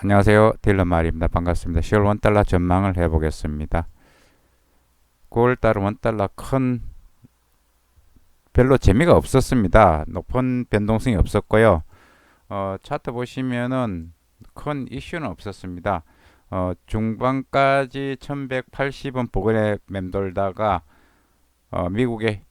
안녕하세요. 딜러 말입니다. 반갑습니다. 10월 원달러 전망을 해보겠습니다. 9월달 원달러 큰 별로 재미가 없었습니다. 높은 변동성이 없었고요. 어, 차트 보시면은 큰 이슈는 없었습니다. 어, 중반까지 1180원 부근에 맴돌다가 어, 미국의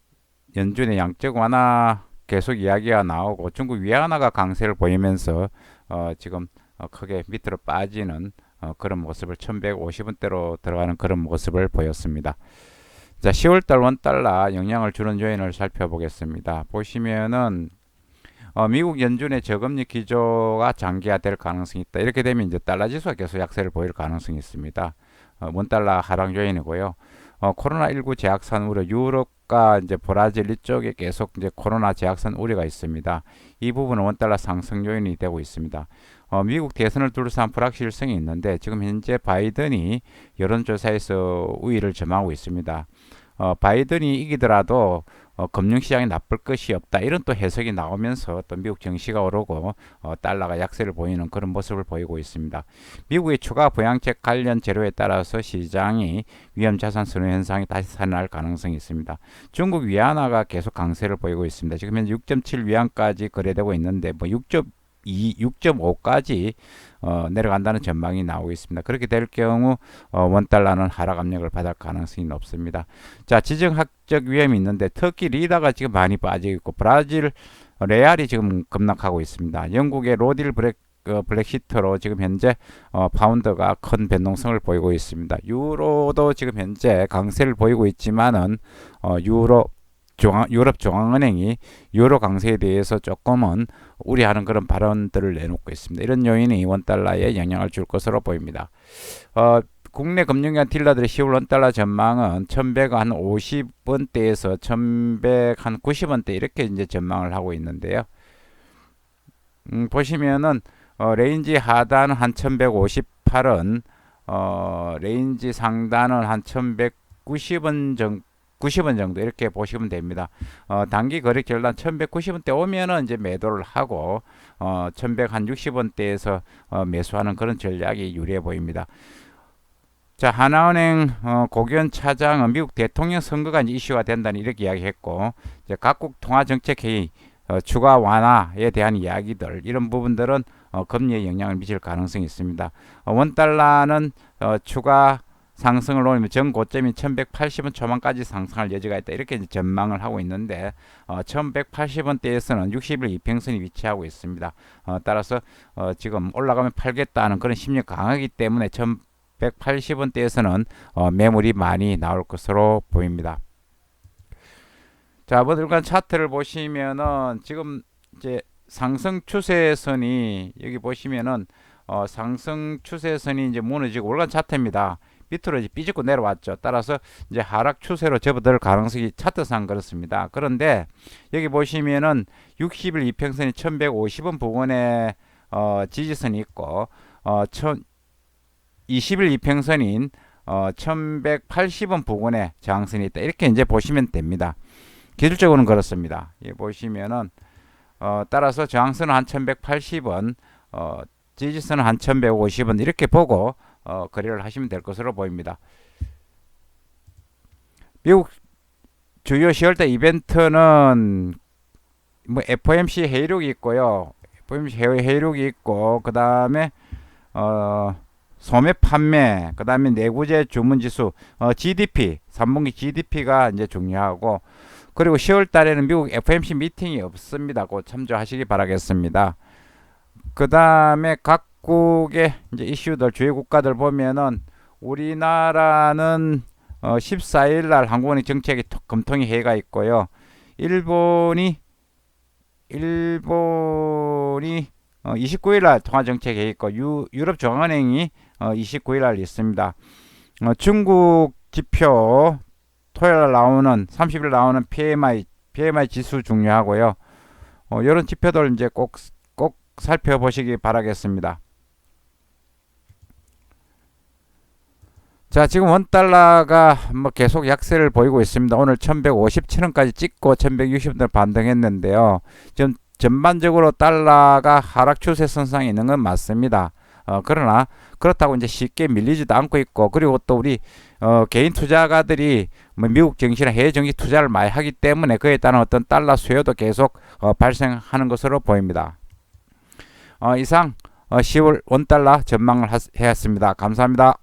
연준의 양적 완화 계속 이야기가 나오고 중국 위안화가 강세를 보이면서 어, 지금 어, 크게 밑으로 빠지는 어, 그런 모습을 1150원대로 들어가는 그런 모습을 보였습니다. 자, 10월달 원달러 영향을 주는 요인을 살펴보겠습니다. 보시면은 어, 미국 연준의 저금리 기조가 장기화될 가능성이 있다. 이렇게 되면 이제 달러 지수가 계속 약세를 보일 가능성이 있습니다. 어, 원달러 하락 요인이고요. 어, 코로나19 재확산 우려 유럽과 이제 브라질 이쪽에 계속 이제 코로나 재확산 우려가 있습니다. 이 부분은 원달러 상승 요인이 되고 있습니다. 어, 미국 대선을 둘러싼 불확실성이 있는데 지금 현재 바이든이 여론조사에서 우위를 점하고 있습니다. 어, 바이든이 이기더라도 어, 금융시장이 나쁠 것이 없다 이런 또 해석이 나오면서 또 미국 증시가 오르고 어, 달러가 약세를 보이는 그런 모습을 보이고 있습니다. 미국의 추가 부양책 관련 재료에 따라서 시장이 위험자산 선호 현상이 다시 살아날 가능성이 있습니다. 중국 위안화가 계속 강세를 보이고 있습니다. 지금 현재 6.7 위안까지 거래되고 있는데 뭐 6. 6.5까지 어, 내려간다는 전망이 나오고 있습니다. 그렇게 될 경우 어, 원달러는 하락 압력을 받을 가능성이 높습니다. 자, 지정학적 위험이 있는데 터키 리다가 지금 많이 빠지고 있고 브라질 레알이 지금 급락하고 있습니다. 영국의 로딜 브렉 어, 블랙시트로 지금 현재 어, 파운드가 큰 변동성을 보이고 있습니다. 유로도 지금 현재 강세를 보이고 있지만은 어, 유로 중앙, 유럽 중앙은행이 유로 강세에 대해서 조금은 우려하는 그런 발언들을 내놓고 있습니다. 이런 요인이 원달러에 영향을 줄 것으로 보입니다. 어, 국내 금융기관 딜러들의 10월 원달러 전망은 1100한 50원대에서 1100한 90원대 이렇게 이제 전망을 하고 있는데요. 음, 보시면은 어, 레인지 하단은 한 1158원, 어, 레인지 상단은 한 1190원 정도 90원 정도 이렇게 보시면 됩니다. 어, 단기 거래 결단 1190원대 오면은 이제 매도를 하고 어, 1160원대에서 어, 매수하는 그런 전략이 유리해 보입니다. 자, 하나은행 어, 고견 차장은 미국 대통령 선거가 이제 이슈가 된다는 이렇게 이야기했고 이제 각국 통화 정책 회의 어, 추가 완화에 대한 이야기들 이런 부분들은 어, 금리에 영향을 미칠 가능성이 있습니다. 어, 원 달러는 어, 추가 상승을 놓으면 전 고점이 1180원 초반까지 상승할 여지가 있다. 이렇게 전망을 하고 있는데 어, 1180원대에서는 60일 이평선이 위치하고 있습니다. 어, 따라서 어, 지금 올라가면 팔겠다는 그런 심리 강하기 때문에 1180원대에서는 어, 매물이 많이 나올 것으로 보입니다. 자, 모들간 차트를 보시면은 지금 이제 상승 추세선이 여기 보시면은 어, 상승 추세선이 이제 무너지고 올간 차트입니다. 밑으로 이제 삐집고 내려왔죠. 따라서 이제 하락 추세로 접어들 가능성이 차트상 그렇습니다. 그런데 여기 보시면은 60일 이평선이 1150원 부근에 어, 지지선이 있고 어, 20일 이평선인 어, 1180원 부근에 저항선이 있다. 이렇게 이제 보시면 됩니다. 기술적으로는 그렇습니다. 예, 보시면은 어, 따라서 저항선은 한 1180원, 어, 지지선은 한 1150원 이렇게 보고 어, 거래를 하시면 될 것으로 보입니다. 미국 주요 10월달 이벤트는 뭐 FOMC 회의록이 있고요. FOMC 회의록이 있고 그 다음에 어, 소매 판매, 그 다음에 내구재 주문 지수, 어, GDP, 3분기 GDP가 이제 중요하고 그리고 10월 달에는 미국 FOMC 미팅이 없습니다. 꼭 참조하시기 바라겠습니다. 그 다음에 각 각국의 이제 이슈들 주요 국가들 보면은 우리나라는 어 14일 날 항공운행 정책이 검토이 회의가 있고요. 일본이 일본이 어 29일 날 통화 정책 회의 있고 유, 유럽 중앙은행이 어 29일 날 있습니다. 어 중국 지표 토요일 날 나오는 30일 나오는 PMI PMI 지수 중요하고요. 어, 이런 지표들 이제 꼭 꼭 살펴보시기 바라겠습니다. 자, 지금 원달러가 뭐 계속 약세를 보이고 있습니다. 오늘 1157원까지 찍고 1160원을 반등했는데요. 지금 전반적으로 달러가 하락 추세 선상에 있는 건 맞습니다. 어, 그러나 그렇다고 이제 쉽게 밀리지도 않고 있고 그리고 또 우리 어, 개인 투자가들이 뭐 미국 증시나 해외 증시 투자를 많이 하기 때문에 그에 따른 어떤 달러 수요도 계속 어, 발생하는 것으로 보입니다. 어, 이상 어, 10월 원달러 전망을 하, 해왔습니다. 감사합니다.